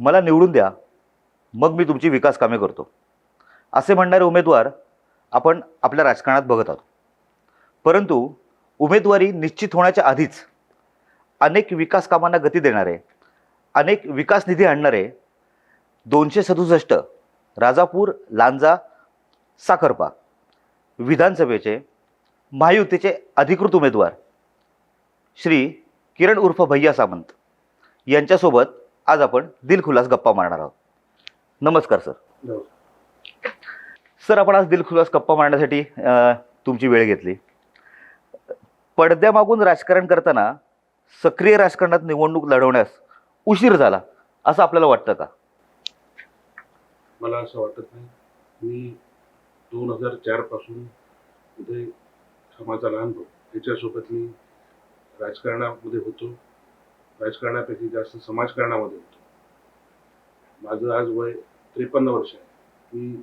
मला निवडून द्या मग मी तुमची विकास कामे करतो. असे म्हणणारे उमेदवार आपण आपल्या राजकारणात बघत आहोत. परंतु उमेदवारी निश्चित होण्याच्या आधीच अनेक विकास कामांना गती देणारे अनेक विकास निधी आणणारे दोनशे सदुसष्ट राजापूर लांजा साखरपा विधानसभेचे महायुतीचे अधिकृत उमेदवार श्री किरण उर्फ भैया सामंत यांच्यासोबत आज आपण दिलखुलास गप्पा मारणार आहोत. नमस्कार सर. सर आपण आज दिलखुलास गप्पा मारण्यासाठी तुमची वेळ घेतली. पडद्यामागून राजकारण करताना सक्रिय राजकारणात निवडणूक लढवण्यास उशीर झाला असं आपल्याला वाटतं का? मला असं वाटत नाही. मी दोन हजार चारपासून माझा लहान भाऊ त्याच्यासोबत मी राजकारणामध्ये होतो. राजकारणापेक्षा जास्त समाजकारणामध्ये होतो. माझं आज वय त्रेपन्न वर्ष आहे. मी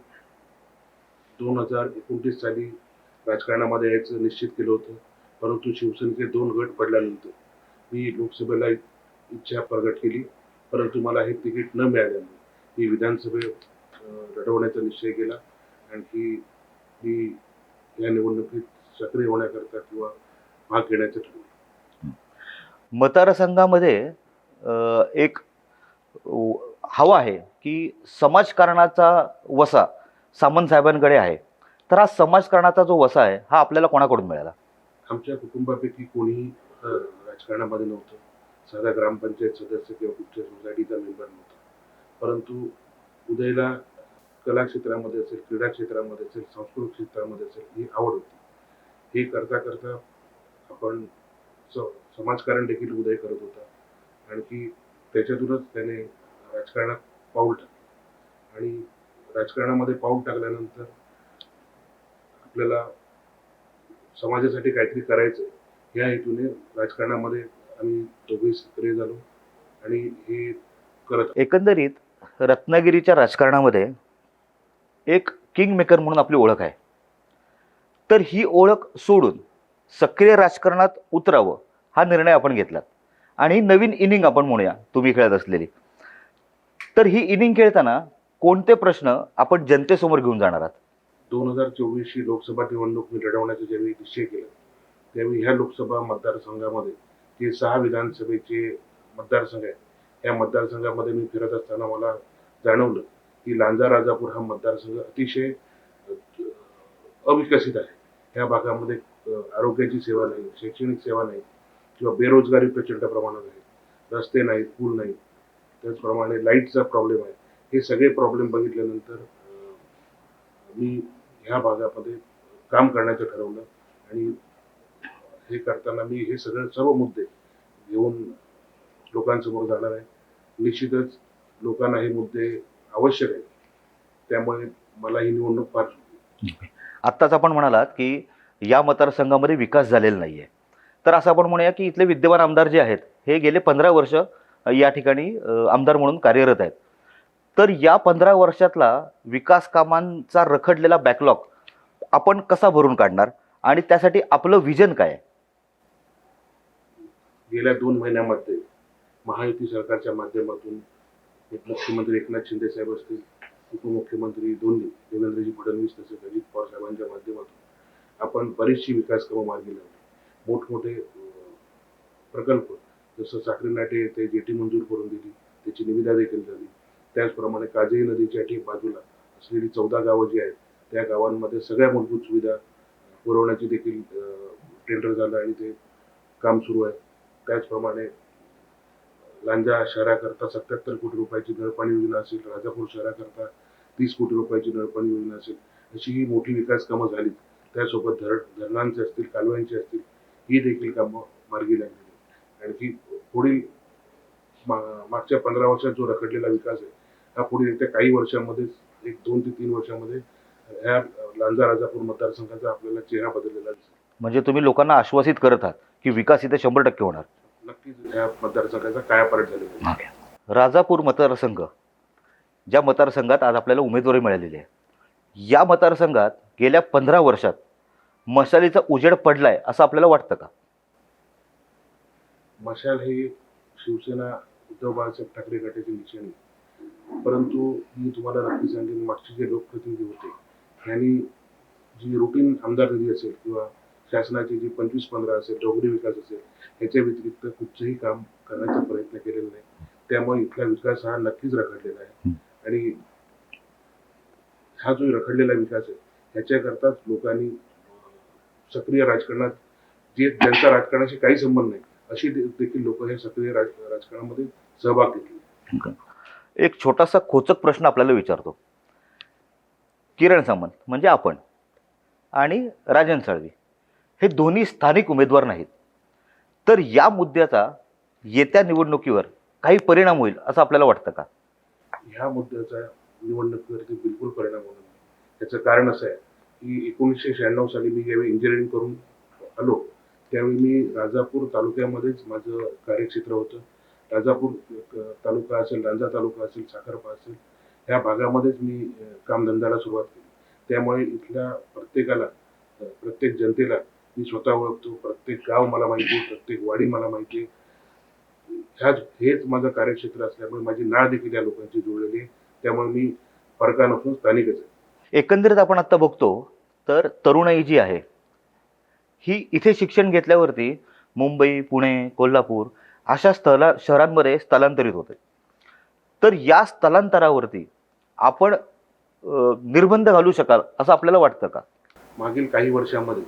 दोन हजार एकोणतीस साली राजकारणामध्ये यायचं निश्चित केलं होतं परंतु शिवसेनेचे दोन गट पडल्यानंतर मी लोकसभेला इच्छा प्रगट केली परंतु मला हे तिकीट न मिळाल्यामुळे मी विधानसभे लढवण्याचा निश्चय केला. आणखी मी या निवडणुकीत सक्रिय होण्याकरता किंवा भाग घेण्याचं ठरवलं. मतदारसंघामध्ये एक हवा आहे की समाजकारणाचा वसा सामंत साहेबांकडे आहे. तर हा समाजकारणाचा जो वसा आहे हा आपल्याला कोणाकडून मिळाला? आमच्या कुटुंबापैकी कोणीही राजकारणामध्ये नव्हतं. साधा ग्रामपंचायत सदस्य किंवा कुठच्या सोसायटीचा मेंबर नव्हता. परंतु उदयला कला क्षेत्रामध्ये असेल क्रीडा क्षेत्रामध्ये असेल सांस्कृतिक क्षेत्रामध्ये असेल ही आवड होती. हे करता करता आपण समाजकारण देखील उदय करत होता. आणखी त्याच्यातूनच त्याने राजकारणात पाऊल टाकलं. आणि राजकारणामध्ये पाऊल टाकल्यानंतर आपल्याला समाजासाठी काहीतरी करायचं या हेतूने राजकारणामध्ये आम्ही दोघेही सक्रिय झालो. आणि हे करत एकंदरीत रत्नागिरीच्या राजकारणामध्ये एक किंग मेकर म्हणून आपली ओळख आहे. तर ही ओळख सोडून सक्रिय राजकारणात उतरावं हा निर्णय आपण घेतला आणि नवीन इनिंग आपण म्हणूया तुम्ही खेळत असलेली. तर ही इनिंग खेळताना कोणते प्रश्न आपण जनतेसमोर घेऊन जाणार आहात? दोन हजार चोवीसची लोकसभा निवडणूक मी लढवण्याचा ज्यावेळी निश्चय केला त्यावेळी ह्या लोकसभा मतदारसंघामध्ये जे सहा विधानसभेचे मतदारसंघ आहेत या मतदारसंघामध्ये मी फिरत असताना मला जाणवलं की लांजा राजापूर हा मतदारसंघ अतिशय अविकसित आहे. ह्या भागामध्ये आरोग्याची सेवा नाही शैक्षणिक सेवा नाही किंवा बेरोजगारी प्रचंड प्रमाणात आहे रस्ते नाहीत पूल नाहीत त्याचप्रमाणे लाईटचा प्रॉब्लेम आहे हे सगळे प्रॉब्लेम बघितल्यानंतर मी ह्या भागामध्ये काम करण्याचं ठरवलं आणि हे करताना मी हे सगळे सर्व मुद्दे घेऊन लोकांसमोर जाणार आहे. निश्चितच लोकांना हे मुद्दे आवश्यक आहेत. त्यामुळे मला ही निवडणूक फार आत्ताच आपण म्हणालात की या मतदारसंघामध्ये विकास झालेला नाही आहे तर असं आपण म्हणूया की इथले विद्यमान आमदार जे आहेत हे गेले पंधरा वर्ष या ठिकाणी आमदार म्हणून कार्यरत आहेत. तर या पंधरा वर्षातला विकास कामांचा रखडलेला बॅकलॉग आपण कसा भरून काढणार? आणि त्यासाठी आपलं विजन काय आहे? गेल्या दोन महिन्यामध्ये महायुती सरकारच्या माध्यमातून एक मुख्यमंत्री एकनाथ शिंदे साहेब असतील उपमुख्यमंत्री दोन्ही देवेंद्रजी फडणवीस तसेच अजित पवार साहेबांच्या माध्यमातून आपण बरीचशी विकास कामं मार्गी लावली. मोठमोठे प्रकल्प जसं साखरी नाटे येथे जेटी मंजूर करून दिली त्याची निविदा देखील झाली. त्याचप्रमाणे काजई नदीच्या ठीक बाजूला असलेली चौदा गावं जी आहेत त्या गावांमध्ये सगळ्या मूलभूत सुविधा पुरवण्याची देखील टेंडर झालं आणि ते काम सुरू आहे. त्याचप्रमाणे लांजा शहराकरता सत्याहत्तर कोटी रुपयाची नळपाणी योजना असेल राजापूर शहराकरता तीस कोटी रुपयाची नळपाणी योजना असेल अशी ही मोठी विकास कामं झाली त्यासोबत धरण धरणांचे असतील कालव्यांची असतील ही देखील कामं मार्गी लागलेली आणखी पुढील मा- मागच्या पंधरा वर्षात जो रखडलेला विकास आहे हा पुढील येत्या काही वर्षांमध्येच एक दोन ते तीन वर्षामध्ये ह्या लांजा राजापूर मतदारसंघाचा आपल्याला चेहरा बदललेला दिसेल. म्हणजे तुम्ही लोकांना आश्वासित करत आहात की विकास इथे शंभर टक्के होणार. नक्कीच ह्या मतदारसंघाचा कायापालट झालेला आहे. राजापूर मतदारसंघ ज्या मतदारसंघात आज आपल्याला उमेदवारी मिळालेली आहे या मतदारसंघात गेल्या पंधरा वर्षात मशालीचा उजेड पडलाय असं आपल्याला वाटतं का? मशाल हे शिवसेना उद्धव बाळासाहेब ठाकरे गटाची निशाणी परंतु मी तुम्हाला नक्की सांगेन मागचे जे लोकप्रतिनिधी होते यांनी जी रुटीन आमदार निधी असेल किंवा शासनाची जी पंचवीस पंधरा असेल डोंगरी विकास असेल याच्या व्यतिरिक्त कुठचंही काम करण्याचा प्रयत्न केलेला नाही. त्यामुळे इथला विकास हा नक्कीच रखडलेला आहे. आणि हा जो रखडलेला विकास आहे ह्याच्याकरताच लोकांनी सक्रिय राजकारणात जे ज्यांचा राजकारणाशी काही संबंध नाही अशी देखील लोक हे सक्रिय राज- राजकारणामध्ये सहभाग घेतले. एक छोटासा खोचक प्रश्न आपल्याला विचारतो. किरण सामंत म्हणजे आपण आणि राजन साळवी हे दोन्ही स्थानिक उमेदवार नाहीत. तर या मुद्द्याचा येत्या निवडणुकीवर काही परिणाम होईल असं आपल्याला वाटतं का? ह्या मुद्द्याचा निवडणुकीवरती बिलकुल परिणाम होणार नाही. त्याचं कारण असं आहे की एकोणीसशे शहाण्णव साली मी ज्यावेळी इंजिनिअरिंग करून आलो त्यावेळी मी राजापूर तालुक्यामध्येच माझं कार्यक्षेत्र होतं. राजापूर तालुका असेल रांजा तालुका असेल साखरपा असेल ह्या भागामध्येच मी कामधंद्याला सुरुवात केली. त्यामुळे इथल्या प्रत्येकाला प्रत्येक जनतेला मी स्वतः ओळखतो प्रत्येक गाव मला माहिती आहे प्रत्येक वाडी मला माहिती आहे. ह्याच हेच माझं कार्यक्षेत्र असल्यामुळे माझी नाळ देखील या लोकांची जुळलेली आहे. त्यामुळे मी फरका नसून स्थानिकच आहे. एकंदरीत आपण आत्ता बघतो तर तरुणाई जी आहे ही इथे शिक्षण घेतल्यावरती मुंबई पुणे कोल्हापूर अशा स्थला शहरांमध्ये स्थलांतरित होते. तर या स्थलांतरावरती आपण निर्बंध घालू शकाल असं आपल्याला वाटतं का? मागील काही वर्षामध्ये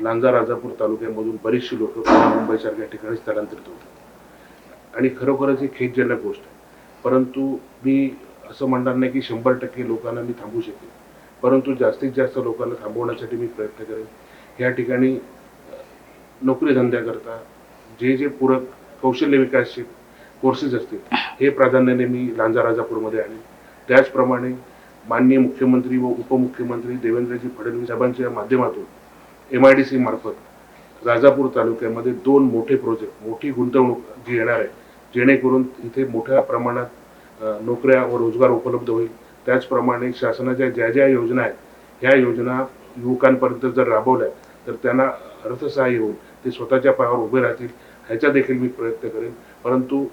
लांजा राजापूर तालुक्यामधून बरीचशी लोक मुंबईसारख्या ठिकाणी स्थलांतरित होतात. आणि खरोखरच ही खेदजनक गोष्ट आहे. परंतु मी असं म्हणणार नाही की शंभर टक्के लोकांना मी थांबू शकेन. परंतु जास्तीत जास्त लोकांना थांबवण्यासाठी मी प्रयत्न करेन. या ठिकाणी नोकरी धंद्याकरता जे जे पूरक कौशल्य विकासचे कोर्सेस असतील हे प्राधान्याने मी लांजा राजापूरमध्ये आणेन. त्याचप्रमाणे माननीय मुख्यमंत्री व उपमुख्यमंत्री देवेंद्रजी फडणवीस साहेबांच्या माध्यमातून एम आय डी सी मार्फत राजापूर तालुक्यामध्ये दोन मोठे प्रोजेक्ट मोठी गुंतवणूक जी येणार आहे जेणेकरून इथे मोठ्या प्रमाणात नोकऱ्या व रोजगार उपलब्ध होईल. त्याचप्रमाणे शासनाच्या ज्या ज्या योजना आहेत ह्या योजना युवकांपर्यंत जर राबवल्या तर त्यांना अर्थसहाय्य होऊन ते स्वतःच्या पायावर उभे राहतील. ह्याचा देखील मी प्रयत्न करेन. परंतु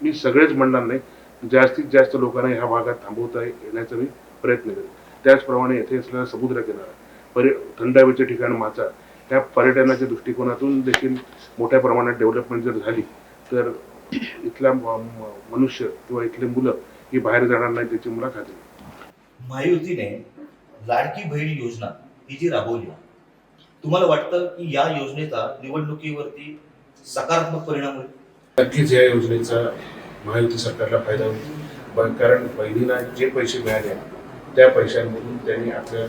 मी सगळेच म्हणणार नाही. जास्तीत जास्त लोकांना ह्या भागात थांबवता येण्याचा मी प्रयत्न करेन. त्याचप्रमाणे येथे असलेला समुद्र किनारा पर्य थंड हवेचे ठिकाण माचा ह्या पर्यटनाच्या दृष्टिकोनातून देखील मोठ्या प्रमाणात डेव्हलपमेंट जर झाली तर इथला म- म- मनुष्य किंवा इथली मुलं ही बाहेर जाणार नाही त्याची मला खात्री आहे. महायुतीने लाडकी बहीण योजना ही जी राबवली तुम्हाला वाटतं की या योजनेचा निवडणुकीवरती सकारात्मक परिणाम होईल नक्कीच या योजनेचा महायुती सरकारला फायदा होईल कारण बहिणींना जे पैसे मिळाले त्या पैशांमधून त्यांनी आपल्या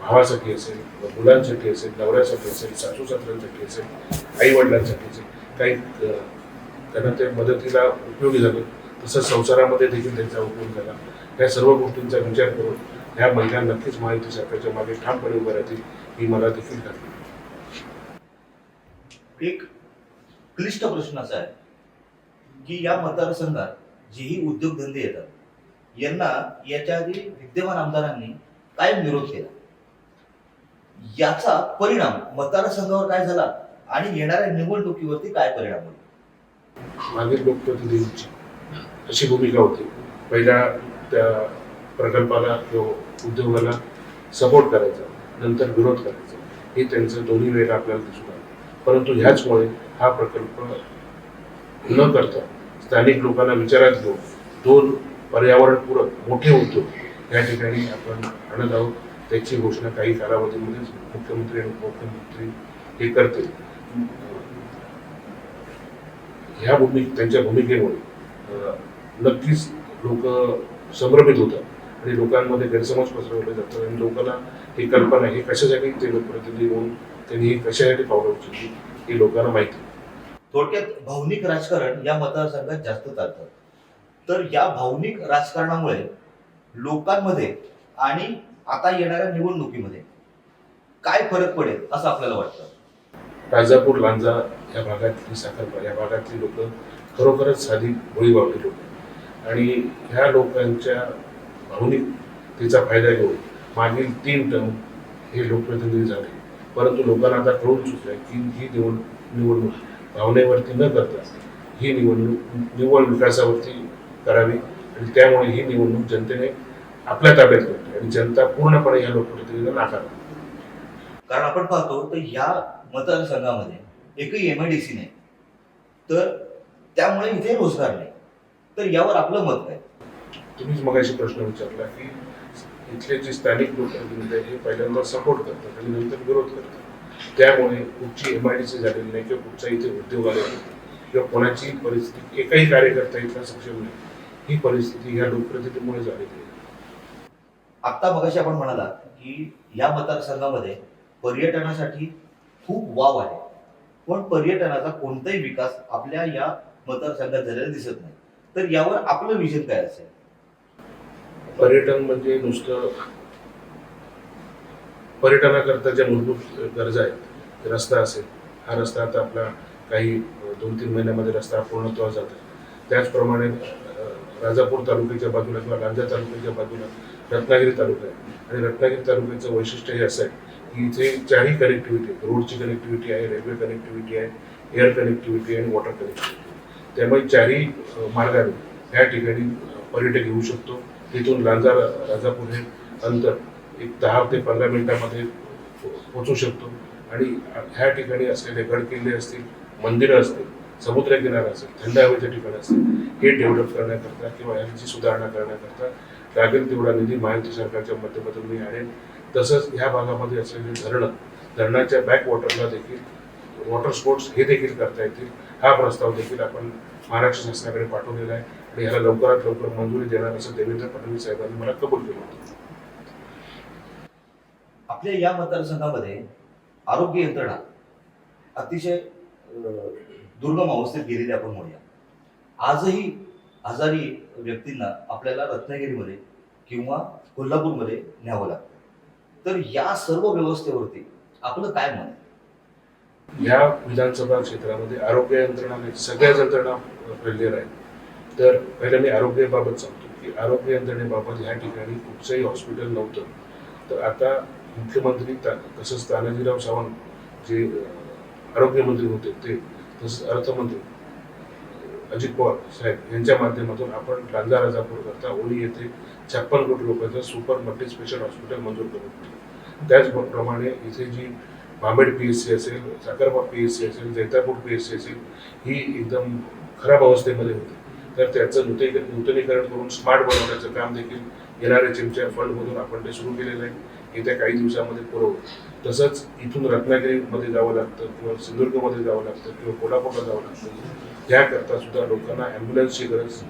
भावासाठी असेल मुलांसाठी असेल नवऱ्यासाठी असेल सासू सासऱ्यांसाठी असेल आई वडिलांसाठी असेल काही त्यांना ते मदतीला उपयोगी झालं तसंच संसारामध्ये देखील त्यांचा उपयोग झाला. या सर्व गोष्टींचा विचार करून ह्या महिला नक्कीच माहिती सरकारच्या मागे ठामपणे उभ्या राहतील ही मला देखील खात्री एक क्लिष्ट प्रश्न असा आहे की या मतदारसंघात जेही उद्योगधंदे येतात यांना याच्या आधी विद्यमान आमदारांनी कायम विरोध केला? याचा परिणाम मतदारसंघावर काय झाला आणि येणाऱ्या निवडणुकीवरती काय परिणाम होईल? मागील लोकप्रतिनिधींची अशी भूमिका होती. पहिल्या त्या प्रकल्पाला किंवा उद्योगाला सपोर्ट करायचा नंतर विरोध करायचा हे त्यांचं दोन्ही वेळेला आपल्याला दिसून आलं. परंतु ह्याचमुळे हा प्रकल्प न करता स्थानिक लोकांना विचारात घेऊन दोन पर्यावरणपूरक मोठे उद्योग या ठिकाणी आपण आणत आहोत. त्याची घोषणा काही कालावधीमध्येच मुख्यमंत्री आणि उपमुख्यमंत्री हे करतील. ह्या भूमी त्यांच्या भूमिकेमुळे नक्कीच लोक संभ्रमित होतात आणि लोकांमध्ये गैरसमज पसरवले जातात आणि लोकांना ही कल्पना ही कशासाठी ते लोकप्रतिनिधी म्हणून त्यांनी ही कशासाठी पावलं उचलली ही लोकांना माहिती. थोडक्यात भावनिक राजकारण या मतदारसंघात जास्त चालतं तर या भावनिक राजकारणामुळे लोकांमध्ये आणि आता येणाऱ्या निवडणुकीमध्ये काय फरक पडेल असं आपल्याला वाटतं राजापूर लांजा या भागातली साखरपा या भागातली लोक खरोखरच साधी भोळीभावली लोक आणि ह्या लोकांच्या भावनिकतेचा फायदा घेऊन मागील तीन टर्म हे लोकप्रतिनिधी झाले. परंतु लोकांना आता कळून चुकलं की ही निवड निवडणूक भावनेवरती न करता ही निवडणूक निव्वळ विकासावरती करावी आणि त्यामुळे ही निवडणूक जनतेने आपल्या ताब्यात घेतली आणि जनता पूर्णपणे या लोकप्रतिनिधीला नाकारली. कारण आपण पाहतो तर या मतदारसंघामध्ये एकही एम आय डी सी नाही. तर त्यामुळे इथे रोजगार नाही. तर यावर आपलं मत काय? तुम्हीच मगाशी प्रश्न विचारला की इथले जे स्थानिक लोकप्रतिनिधी आहेत हे पहिल्यांदा सपोर्ट करतात आणि नंतर विरोध करतात. त्यामुळे कुठची एम आय डी सी झालेली नाही किंवा कुठचा इथे उद्योग आले नाही किंवा कोणाची परिस्थिती एकही कार्यकर्ता इथला सक्षम नाही. ही परिस्थिती ह्या लोकप्रतिनिधीमुळे झालेली आहे. आत्ता मगाशी आपण म्हणाला की या मतदारसंघामध्ये पर्यटनासाठी खूप वाव आहे. पण पर्यटनाचा कोणताही विकास आपल्या या मतदारसंघात झालेला दिसत नाही. तर यावर आपलं विजन काय असेल? पर्यटन म्हणजे नुसतं पर्यटनाकरता ज्या मूलभूत गरजा आहेत रस्ता असेल हा रस्ता आता आपला काही दोन तीन महिन्यामध्ये रस्ता पूर्णत्वास जातो. त्याचप्रमाणे राजापूर तालुक्याच्या बाजूला किंवा लांजा तालुक्याच्या बाजूला रत्नागिरी तालुका आहे. आणि रत्नागिरी तालुक्याचं वैशिष्ट्य हे असं आहे ही जे चारही कनेक्टिव्हिटी रोडची कनेक्टिव्हिटी आहे रेल्वे कनेक्टिव्हिटी आहे एअर कनेक्टिव्हिटी आणि वॉटर कनेक्टिव्हिटी त्यामुळे चारही मार्गाने या ठिकाणी पर्यटक येऊ शकतो. तिथून लांजा राजापूर हे अंतर एक दहा ते पंधरा मिनिटामध्ये पोचू पोहोचू शकतो. आणि ह्या ठिकाणी असलेले गड किल्ले असतील मंदिरं असतील समुद्रकिनारा असेल थंड हवेच्या ठिकाण असतील हे डेव्हलप करण्याकरता किंवा ह्याची सुधारणा करण्याकरता लागेल तेवढा निधी महाराष्ट्र सरकारच्या माध्यमातून मी आणेन. तसंच ह्या भागामध्ये असलेली धरणं धरणाच्या बॅक वॉटरला देखील वॉटर स्पोर्ट्स हे देखील करता येतील. हा प्रस्ताव देखील आपण महाराष्ट्र शासनाकडे पाठवलेला आहे आणि ह्याला लवकरात लवकर मंजुरी देणार असं देवेंद्र फडणवीस साहेबांनी मला कबूल केलं होतं. आपल्या या मतदारसंघामध्ये आरोग्य यंत्रणा अतिशय दुर्गम अवस्थेत गेलेली आपण म्हणूया. आजही आजारी व्यक्तींना आपल्याला रत्नागिरीमध्ये किंवा कोल्हापूरमध्ये न्यावं लागतं. तर या सर्व व्यवस्थेवरती आपलं काय मत आहे? या विधानसभा क्षेत्रामध्ये आरोग्य यंत्रणा सगळ्याच यंत्रणा फेल्युअर आहेत. तर पहिलं मी आरोग्याबाबत सांगतो की आरोग्य यंत्रणेबाबत ह्या ठिकाणी कुठचंही हॉस्पिटल नव्हतं. तर आता मुख्यमंत्री ता तसंच तानाजीराव सावंत जे आरोग्यमंत्री होते ते तसंच अर्थमंत्री अजित पवार साहेब यांच्या माध्यमातून आपण लांजा राजापूर करता ओली येथे छप्पन कोटी रुपयाचं सुपर मल्टी स्पेशल हॉस्पिटल मंजूर करून त्याचप्रमाणे इथे जी भांबेड पी एस सी असेल साखरबाग पी एस सी असेल जैतापूर पी एस सी असेल ही एकदम खराब अवस्थेमध्ये होती. तर त्याचं नूतनी नूतनीकरण करून स्मार्ट बनवण्याचं काम देखील येणाऱ्या चिमच्या फंडमधून आपण ते सुरू केलेलं आहे. येत्या काही दिवसामध्ये पुरवू तसंच इथून रत्नागिरीमध्ये जावं लागतं किंवा सिंधुदुर्गमध्ये जावं लागतं किंवा कोल्हापूरला जावं लागतं. त्याकरता सुद्धा लोकांना ॲम्ब्युलन्सची गरज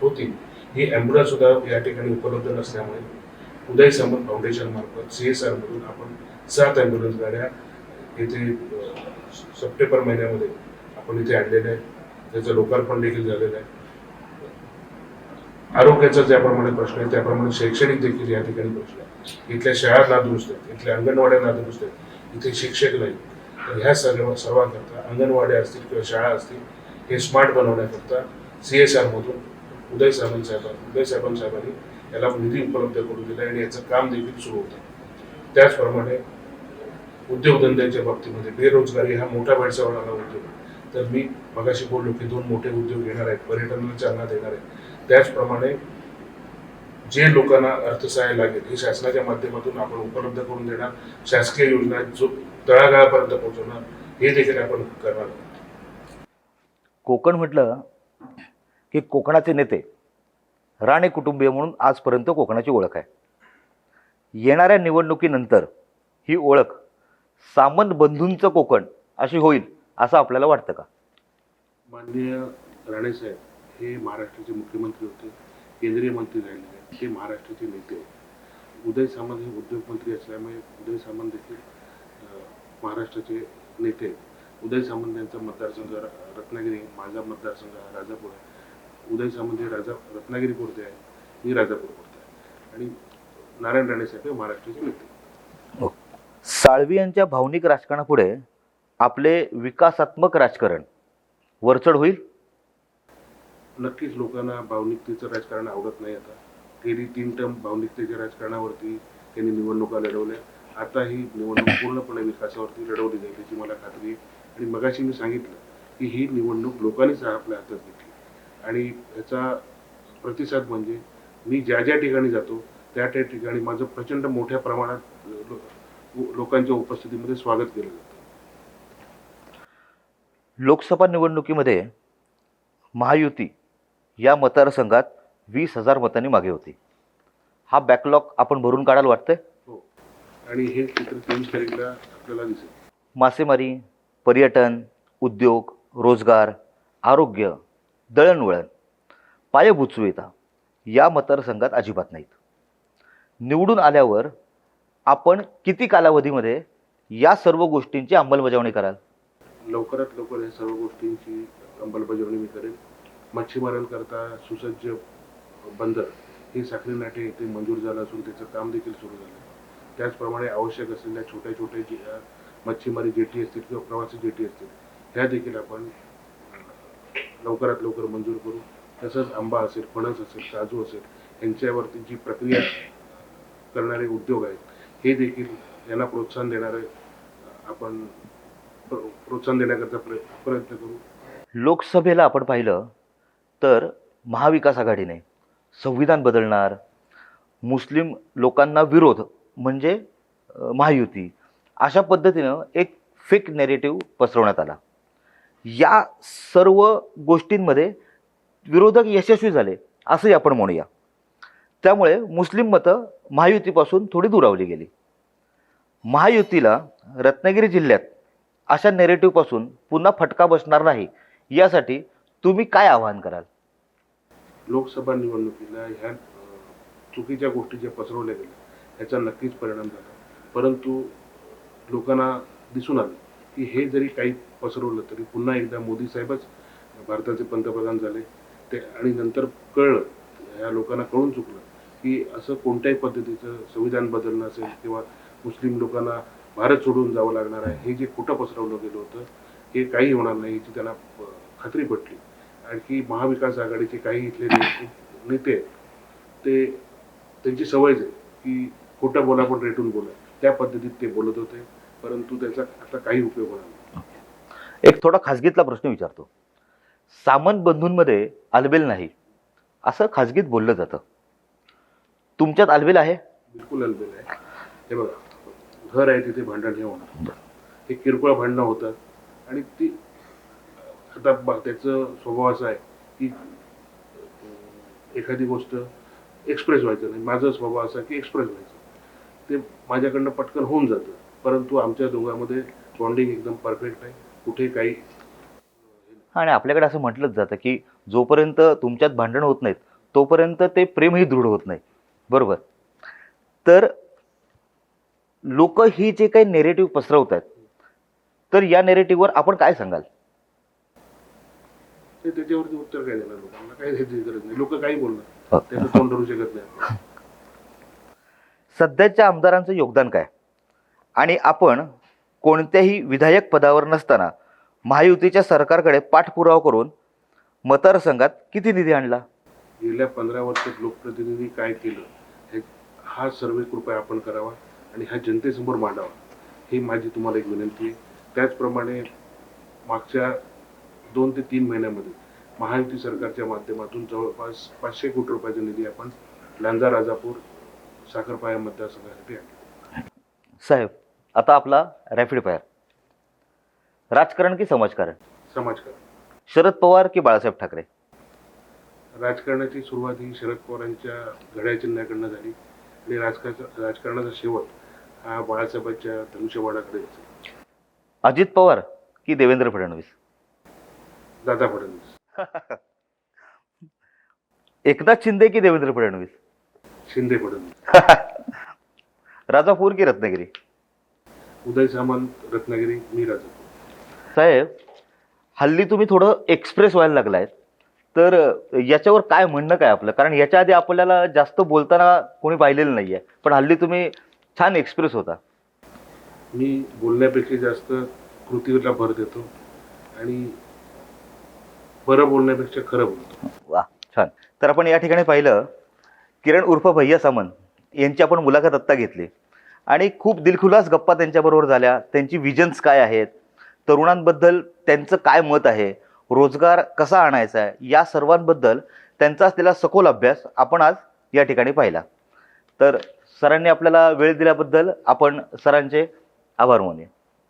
होती. ही ॲम्ब्युलन्स सुद्धा या ठिकाणी उपलब्ध नसल्यामुळे उदय सामंत फाउंडेशन मार्फत सी एस आरमधून आपण सात ॲम्ब्युलन्स गाड्या येथे सप्टेंबर महिन्यामध्ये आपण इथे आणलेले आहे त्याचं लोकार्पण देखील झालेलं आहे. आरोग्याचा ज्याप्रमाणे प्रश्न आहे त्याप्रमाणे शैक्षणिक देखील या ठिकाणी प्रश्न आहे. इथल्या शाळा नादुरुस्त आहेत इथल्या अंगणवाड्या नादुरुस्त आहेत इथे शिक्षक नाही तर ह्या सर्व सर्वांकरता अंगणवाड्या असतील किंवा शाळा असतील हे स्मार्ट बनवण्याकरता सी एस आरमधून उदय साहेबां साहेबांनी उदय साहेबांनी साहेबांनी याला निधी उपलब्ध करून दिला आणि याचं काम देखील सुरू होतं. त्याचप्रमाणे उद्योगधंद्याच्या बाबतीमध्ये बेरोजगारी हा मोठा भेडसावणारा उद्योग तर मी मगाशी बोललो की दोन मोठे उद्योग येणार आहेत पर्यटनाला चालना देणार आहेत. त्याचप्रमाणे जे लोकांना अर्थसहाय्य लागेल हे शासनाच्या माध्यमातून आपण उपलब्ध करून देणार. शासकीय योजना जो तळागाळापर्यंत पोहोचवणार हे देखील आपण करणार आहोत. कोकण म्हटलं की कोकणाचे नेते राणे कुटुंबीय म्हणून आजपर्यंत कोकणाची ओळख आहे. येणाऱ्या निवडणुकीनंतर ही ओळख सामंत बंधूंचं कोकण अशी होईल असं आपल्याला वाटतं का? माननीय राणेसाहेब हे महाराष्ट्राचे मुख्यमंत्री होते केंद्रीय मंत्री राहिले आहेत ते महाराष्ट्राचे नेते होते उदय सामंत हे उद्योगमंत्री असल्यामुळे उदय सामंत देखील महाराष्ट्राचे नेते उदय सामंत यांचा मतदारसंघ रत्नागिरी माझा मतदारसंघ हा राजापूर आहे. उदय सामंत हे राजा रत्नागिरी पुरते आहे. मी राजापूर पुरते आहे. आणि नारायण राणेसाहेब हे महाराष्ट्राचे नेते साळवी यांच्या भावनिक राजकारणापुढे आपले विकासात्मक राजकारण वरचढ होईल? नक्कीच लोकांना भावनिकतेचं राजकारण आवडत नाही आता. गेली तीन टर्म भावनिकतेच्या राजकारणावरती त्यांनी निवडणुका लढवल्या. आता ही निवडणूक पूर्णपणे विकासावरती लढवली जाईल याची मला खात्री आहे. आणि मगाशी मी सांगितलं की ही निवडणूक लोकांनीच आपल्या हातात घेतली. आणि याचा प्रतिसाद म्हणजे मी ज्या ज्या ठिकाणी जातो त्या त्या ठिकाणी माझं प्रचंड मोठ्या प्रमाणात लोकांच्या उपस्थितीमध्ये स्वागत केलं जातं. लोकसभा निवडणुकीमध्ये महायुती या मतदारसंघात वीस हजार मतांनी मागे होती. हा बॅकलॉग आपण भरून काढायला वाटतंय? हो. आणि हे चित्र तेवीस तारीखला आपल्याला दिसेल. मासेमारी पर्यटन उद्योग रोजगार आरोग्य दळणवळण पायाभूत सुविधा या मतदारसंघात अजिबात नाहीत. निवडून आल्यावर आपण किती कालावधीमध्ये या सर्व गोष्टींची अंमलबजावणी कराल? लवकरात लवकर या सर्व गोष्टींची अंमलबजावणी मी करेन. मच्छीमारांकरता सुसज्ज बंदर हे साखरी नाटे येथे मंजूर झालं असून त्याचं काम देखील सुरू झालं. त्याचप्रमाणे आवश्यक असलेल्या छोट्या छोट्या जे मच्छीमारी जेटी असतील किंवा प्रवासी जेटी असतील ह्या देखील आपण लवकरात लवकर मंजूर करू. तसंच आंबा असेल फणस असेल काजू असेल यांच्यावरती जी प्रक्रिया करणारे उद्योग आहेत हे देखील यांना प्रोत्साहन देणारे आपण प्रो- प्रोत्साहन देण्याकरता प्रयत्न करू. लोकसभेला आपण पाहिलं तर महाविकास आघाडीने संविधान बदलणार मुस्लिम लोकांना विरोध म्हणजे महायुती. अशा पद्धतीनं एक फेक नेरेटिव्ह पसरवण्यात आला. या सर्व गोष्टींमध्ये विरोधक यशस्वी झाले असंही आपण म्हणूया. त्यामुळे मुस्लिम मतं महायुतीपासून थोडी दुरावली गेली. महायुतीला रत्नागिरी जिल्ह्यात अशा नेरेटिव्हपासून पुन्हा फटका बसणार नाही यासाठी तुम्ही काय आवाहन कराल? लोकसभा निवडणुकीला ह्या चुकीच्या गोष्टी ज्या पसरवल्या गेल्या ह्याचा नक्कीच परिणाम झाला. परंतु लोकांना दिसून आलं की हे जरी काही पसरवलं तरी पुन्हा एकदा मोदी साहेबच भारताचे पंतप्रधान झाले. ते आणि नंतर कळलं ह्या लोकांना कळून चुकलं की असं कोणत्याही पद्धतीचं संविधान बदलणं असेल किंवा मुस्लिम लोकांना भारत सोडून जावं लागणार आहे हे जे खोटं पसरवलं गेलं होतं हे काही होणार नाही याची त्यांना खात्री पटली. आणखी महाविकास आघाडीचे काही इथले नेते ते त्यांची सवयच आहे की खोटं बोला पण रेटून बोला. त्या पद्धतीत ते बोलत होते. परंतु त्याचा आता काही उपयोग होणार नाही. एक थोडा खाजगीतला प्रश्न विचारतो. सामंत बंधूंमध्ये अलबेल नाही असं खाजगीत बोललं जातं. तुमच्यात अलबेल आहे? बिलकुल अलबेल आहे. हे बघा घर आहे तिथे भांडण हे होणार. हे किरकोळ भांडणं होतात. आणि ती आता त्याचं स्वभाव असा आहे की एखादी गोष्ट एक्सप्रेस व्हायचं नाही. माझा स्वभाव असा की एक्सप्रेस व्हायचं. ते माझ्याकडनं पटकन होऊन जातं. परंतु आमच्या दोघांमध्ये बॉन्डिंग एकदम परफेक्ट आहे. कुठे काही आणि आपल्याकडे असं म्हटलंच जातं की जोपर्यंत तुमच्यात भांडण होत नाहीत तोपर्यंत ते प्रेमही दृढ होत नाही. बरोबर? तर लोक ही जे काही नेरेटिव्ह पसरवत आहेत तर या नेरेटिव्हवर आपण काय सांगाल? ते त्याच्यावरती उत्तर काय देणार लोकांना? काही द्यायची गरज नाही. लोक काही बोलणार हो. त्याचं तोंड धरू शकत नाही. सध्याच्या आमदारांचं योगदान काय? आणि आपण कोणत्याही विधायक पदावर नसताना महायुतीच्या सरकारकडे पाठपुरावा करून मतदारसंघात किती निधी आणला? गेल्या पंधरा वर्षात लोकप्रतिनिधी काय केलं हे हा सर्वे कृपया आपण करावा आणि हा जनतेसमोर मांडावा. ही माझी तुम्हाला एक विनंती आहे. त्याचप्रमाणे मागच्या दोन ते तीन महिन्यामध्ये महायुती सरकारच्या माध्यमातून जवळपास पाचशे कोटी रुपयाचा निधी आपण लांजा राजापूर साखरपाया मतदारसंघासाठी आणला. साहेब आता आपला रॅपिड फायर राजकारण की समाजकारण? समाजकारण. शरद पवार की बाळासाहेब ठाकरे? राजकारणाची सुरुवात ही शरद पवारांच्या घड्याळ चिन्हाकडनं झाली. आणि राजकारणाचा राजकारणाचा शेवट हा बाळासाहेबांच्या धनुष्यबाणाकडे आहे. अजित पवार की देवेंद्र फडणवीस? दादा फडणवीस. एकनाथ शिंदे की देवेंद्र फडणवीस? शिंदे फडणवीस. राजापूर की रत्नागिरी. उदय सामंत रत्नागिरी मी राजापूर साहेब हल्ली तुम्ही थोडं एक्सप्रेस व्हायला लागलाय. तर याच्यावर काय म्हणणं काय आपलं? कारण याच्या आधी आपल्याला जास्त बोलताना कोणी पाहिलेलं नाहीये. पण हल्ली तुम्ही छान एक्सप्रेस होता. मी बोलण्यापेक्षा जास्त कृतीला भर देतो आणि बरं बोलण्यापेक्षा खरं बोलतो. वा छान. तर आपण या ठिकाणी पाहिलं किरण उर्फ भैया सामंत यांची आपण मुलाखत आत्ता घेतली. आणि खूप दिलखुलास गप्पा त्यांच्याबरोबर झाल्या. त्यांची विजन्स काय आहेत? तरुणांबद्दल त्यांचं काय मत आहे? रोजगार कसा आणायचा आहे? या सर्वांबद्दल त्यांचा असलेला सखोल अभ्यास आपण आज या ठिकाणी पाहिला. तर सरांनी आपल्याला वेळ दिल्याबद्दल आपण सरांचे आभार मानूया.